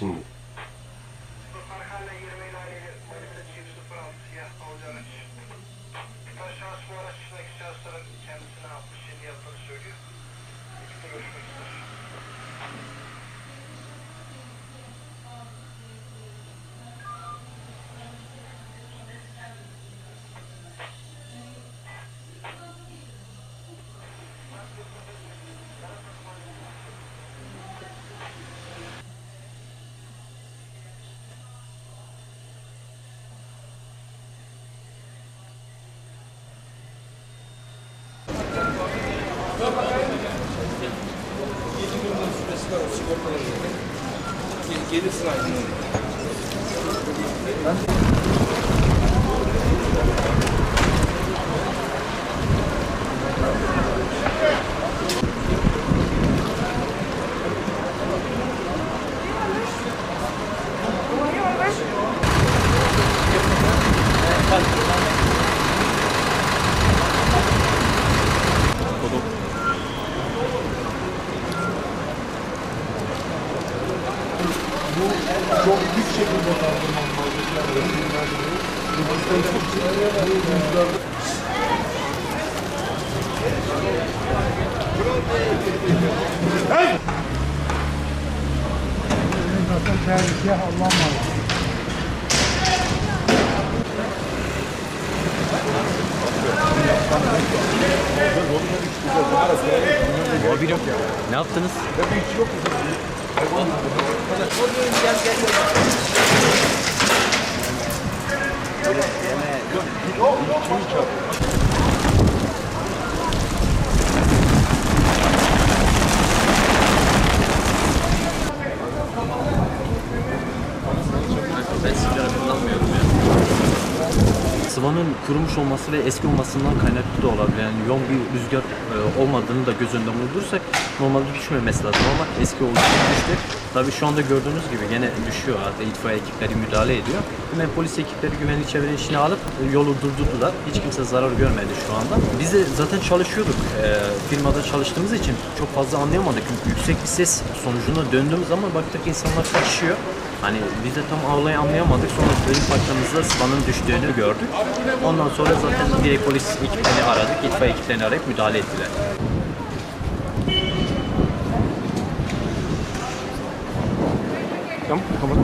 şimdi. Parkayla 20 ilerleyeli Manisa çift 06 siyah Audi araç. Taş şahıs bu araç içindeki şahısların kendisine 67 yaptığını söylüyor. Görüşmek ister. Gelir sırayla. Çok büyük şekilde kaldırmam lazım. Zaten tehlike Allah'ım var. Ne yaptınız? Ben sigara kullanmıyorum ya. Sıvanın kurumuş olması ve eski olmasından kaynaklı da olabilir. Yani yoğun bir rüzgar e, olmadığını da göz önünde bulundurursak normalde düşmemesi lazım ama eski olduğu için düştü. Tabii şu anda gördüğünüz gibi gene düşüyor. Hatta itfaiye ekipleri müdahale ediyor. Hemen polis ekipleri güvenlik çevrenin içine alıp yolu durdurdular. Hiç kimse zarar görmedi şu anda. Biz de zaten çalışıyorduk. E, firmada çalıştığımız için çok fazla anlayamadık. Yüksek bir ses sonucunda döndüğümüz zaman baktık insanlar kaçışıyor. Hani biz de tam olayı anlayamadık. Sonra bölüm parçamızda sıvanın düştüğünü gördük. Ondan sonra zaten direkt polis ekiplerini aradık. İtfaiye ekiplerini arayıp müdahale ettiler. Tamam, kapat.